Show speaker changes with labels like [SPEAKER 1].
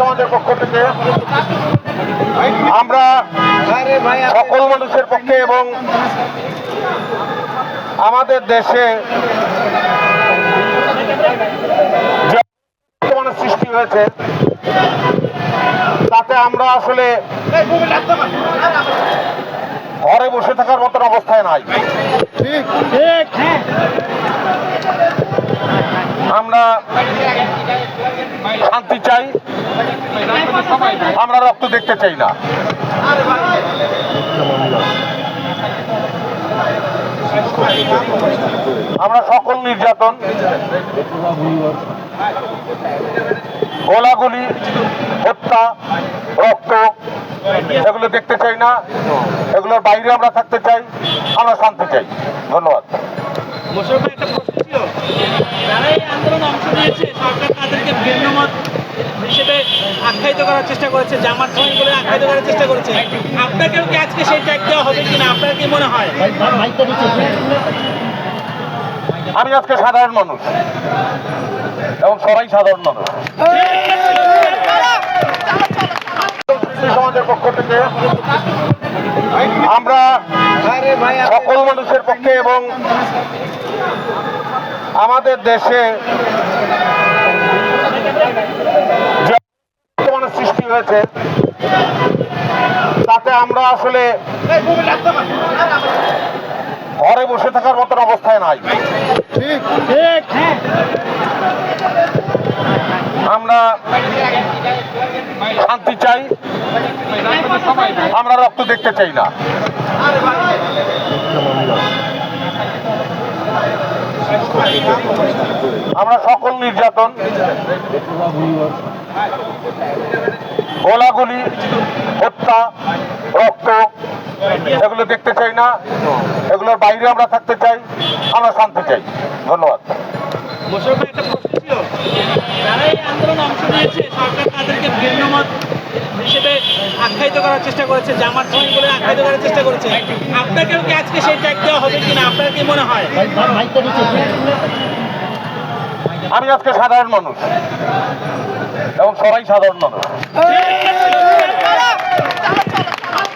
[SPEAKER 1] সমাজের পক্ষ থেকে আমরা সকল মানুষের পক্ষে এবং আমাদের দেশে সৃষ্টি হয়েছে, তাতে আমরা আসলে ঘরে বসে থাকার মতন অবস্থায় নাই। আমরা শান্তি চাই। আমরা রক্ত দেখতে চাই না। আমরা সকল নির্যাতন, গোলাগুলি, হত্যা, রক্ত, এগুলো দেখতে চাই না। এগুলোর বাইরে আমরা থাকতে চাই। আমরা শান্তি চাই। ধন্যবাদ।
[SPEAKER 2] আন্দোলনে অংশ নিয়েছে, সরকার তাদেরকে ভিন্ন ভিন্নমত হিসেবে আখ্যায়িত করার চেষ্টা করেছে, জামাত সঙ্গে বলে আখ্যায়িত করার চেষ্টা করেছে। আপনাকেও কি আজকে সেই ট্যাগ দেওয়া হবে কিনা, আপনার কি মনে হয়?
[SPEAKER 1] আমি আজকে সাধারণ মানুষ এবং সবাই সাধারণ মানুষ। সমাজের পক্ষ থেকে আমরা সকল মানুষের পক্ষে এবং আমাদের দেশে সৃষ্টি হয়েছে তাতে আমরা আসলে ঘরে বসে থাকার মতন অবস্থায় নাই। আমরা শান্তি চাই আমরা রক্ত দেখতে চাই না। আমরা সকল নির্যাতন, গোলাগুলি, হত্যা, রক্ত, এগুলো দেখতে চাই না, এগুলোর বাইরে আমরা থাকতে চাই, আমরা শান্তি চাই। ধন্যবাদ।
[SPEAKER 2] হিসেবে আখ্যায়িত করার চেষ্টা করেছে, জামাত সঙ্গে বলে আখ্যায়িত করার চেষ্টা করেছে। আপনাকেও কি আজকে সেই ট্যাগ দেওয়া হবে কিনা? আপনার কি মনে হয়?
[SPEAKER 1] আমি আজকে সাধারণ মানুষ। এবং সবাই সাধারণ মানুষ।